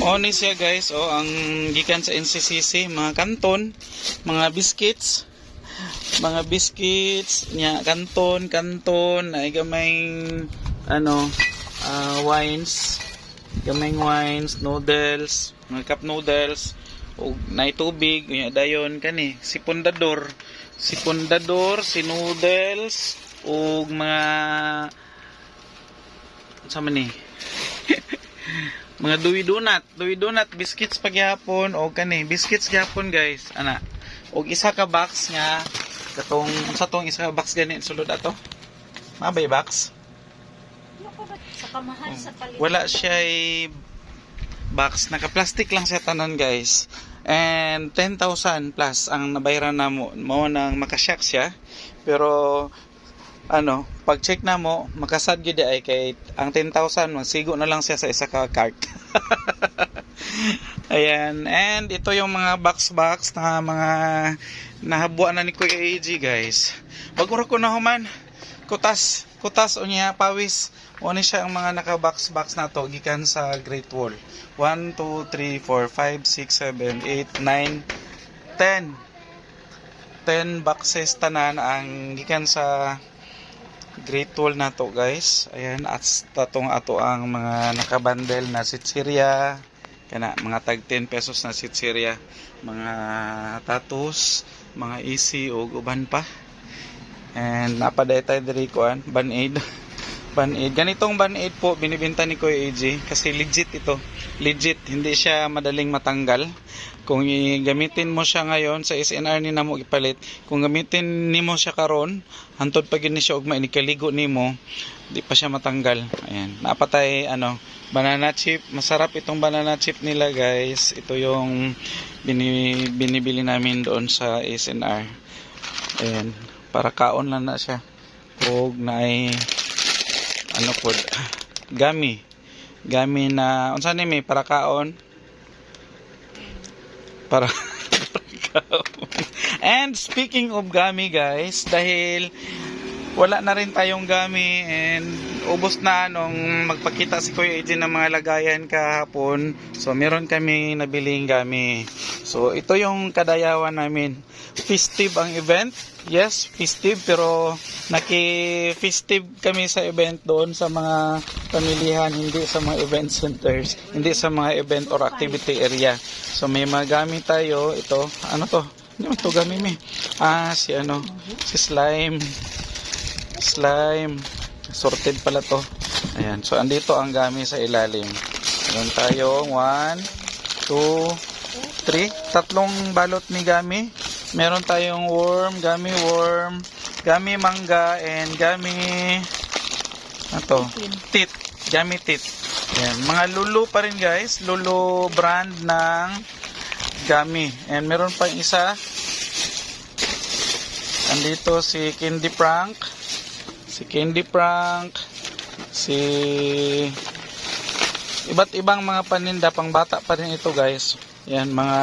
Ni siya guys, oh, ang gikan sa NCCC, mga kanton, mga biscuits, mga biscuits, nya kanton, kanton, ay gamay ano, ah, wines, gamay wines, noodles, mga cup noodles, ug nay tubig, nya dayon kani, si pundador, si pundador, si noodles, ug mga sa man ni mga duwi donut, duwi donut, biscuits pagyapon o kani, biscuits gyapon guys, ana. Og isa ka box nga katong sa tong isa ka box gani sulod ato. Mabay box. Ko ba? Sa kamahal sa palit. Wala siya box, naka-plastic lang siya tanan guys. And 10,000 plus ang nabayaran na mo, mo nang makasyak siya. Pero ano, pag check na mo, makasad gyud ay kay ang 10,000 magsigo na lang siya sa isa ka cart. Ayan, and ito yung mga box-box na mga nahabuan na ni Kuya AG guys. Bagura ko na human, kutas, kutas o niya, pawis. O ni siya ang mga naka-box-box na to, gikan sa Great Wall. 1, 2, 3, 4, 5, 6, 7, 8, 9, 10. 10 boxes tanan ang gikan sa Great Wall na to guys. Ayan, at tatong ato ang mga nakabandel na sitsirya. Kana, mga tag 10 pesos na sitsirya. Mga tatus, mga easy o uban pa. And napaday tayo diri kuan, band-aid. Band-aid. Ganitong band-aid po binibenta ni Kuya AJ kasi legit ito. Legit, hindi siya madaling matanggal. Kung gamitin mo siya ngayon sa SNR ni namo ipalit, kung gamitin nimo siya karon, hantod pa gid ni siya ugma inikaligo nimo, di pa siya matanggal. Ayan, napatay ano, banana chip. Masarap itong banana chip nila, guys. Ito yung bini, binibili namin doon sa SNR. Ayan, para kaon lang na siya. Ug na ay ano po, gami. Gami na, unsa ni may para kaon? Para And speaking of gami guys, dahil wala na rin tayong gami and ubos na nung magpakita si Kuya AJ ng mga lagayan kahapon. So meron kami nabiling gami. So ito yung kadayawan namin. Festive ang event. Yes, festive pero naki-festive kami sa event doon sa mga pamilihan, hindi sa mga event centers, hindi sa mga event or activity area. So may mga gamit tayo. Ito, ano to? Ano to gamit mi? Ah, si ano? Si slime. Slime. Sorted pala to. Ayan. So andito ang gamit sa ilalim. Meron tayong 1, 2, 3. Tatlong balot ni gami. Meron tayong worm, gummy worm, gummy mangga, and gummy ano to? Tit. Gummy tit. Ayan. Mga lulu pa rin guys. Lulu brand ng gummy. And meron pa isa. Andito si Candy Prank. Si Candy Prank. Si iba't ibang mga paninda pang bata pa rin ito guys. Yan mga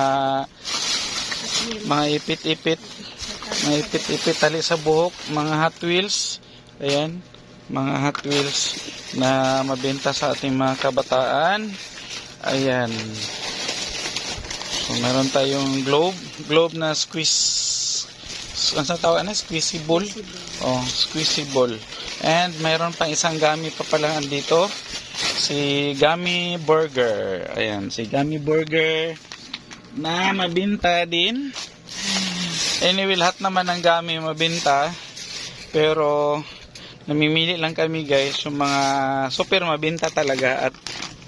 mga ipit-ipit mga ipit-ipit tali sa buhok mga Hot Wheels ayan mga Hot Wheels na mabenta sa ating mga kabataan ayan so meron tayong globe globe na squeeze ano sa tawag na squeezable oh squeezable and mayroon pang isang gami pa pala andito si Gummy Burger ayan si Gummy Burger na mabinta din. Anyway, lahat naman ng gami mabinta. Pero, namimili lang kami guys, yung mga super mabinta talaga at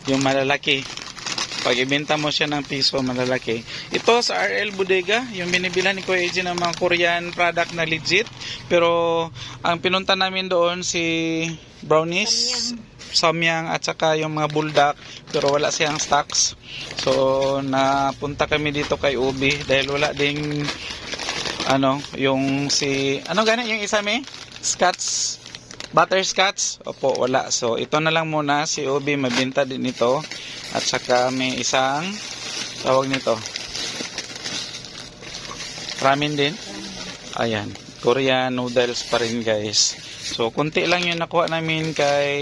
yung malalaki. Pag ibenta mo siya ng piso, malalaki. Ito sa RL Bodega, yung binibilan ni Kuya AJ ng mga Korean product na legit. Pero, ang pinunta namin doon si Brownies, Samyang at saka yung mga buldak pero wala siyang stocks so napunta kami dito kay Ubi dahil wala ding ano yung si ano gani yung isa may scotch butterscotch? Opo wala. So ito na lang muna. Si Ubi mabenta din ito. At saka may isang tawag nito. Ramen din? Ayan. Korean noodles pa rin guys. So kunti lang yung nakuha namin kay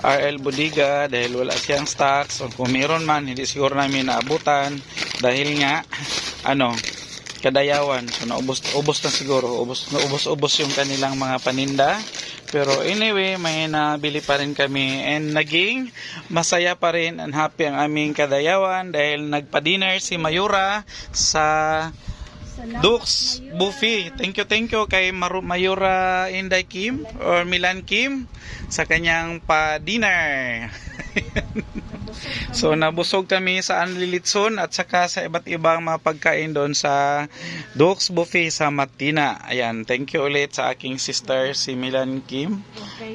RL Bodiga dahil wala siyang stocks. So, kung meron man, hindi siguro namin naabutan. Dahil nga, ano, kadayawan. So, naubos, ubos na siguro. Ubos, naubos-ubos yung kanilang mga paninda. Pero anyway, may nabili pa rin kami and naging masaya pa rin and happy ang aming kadayawan dahil nagpa-dinner si Mayura sa Mayura. Buffet. Thank you, thank you kay Maru- Mayura Inday Kim or Milan Kim sa kanyang pa-dinner. So nabusog kami sa Anlilitson at saka sa iba't ibang mga pagkain doon sa Dukes Buffet sa Matina. Ayan, thank you ulit sa aking sister si Milan Kim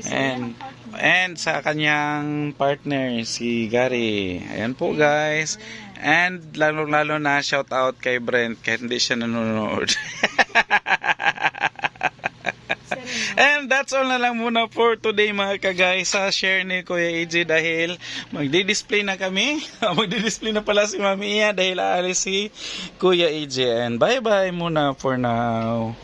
and and sa kanyang partner si Gary. Ayan po guys. And lalo-lalo na shout out kay Brent kahit hindi siya nanonood. And that's all na lang muna for today mga kagay sa share ni Kuya AJ dahil magdi-display na kami. magdi-display na pala si Mami Iya dahil aalis si Kuya AJ. And bye-bye muna for now.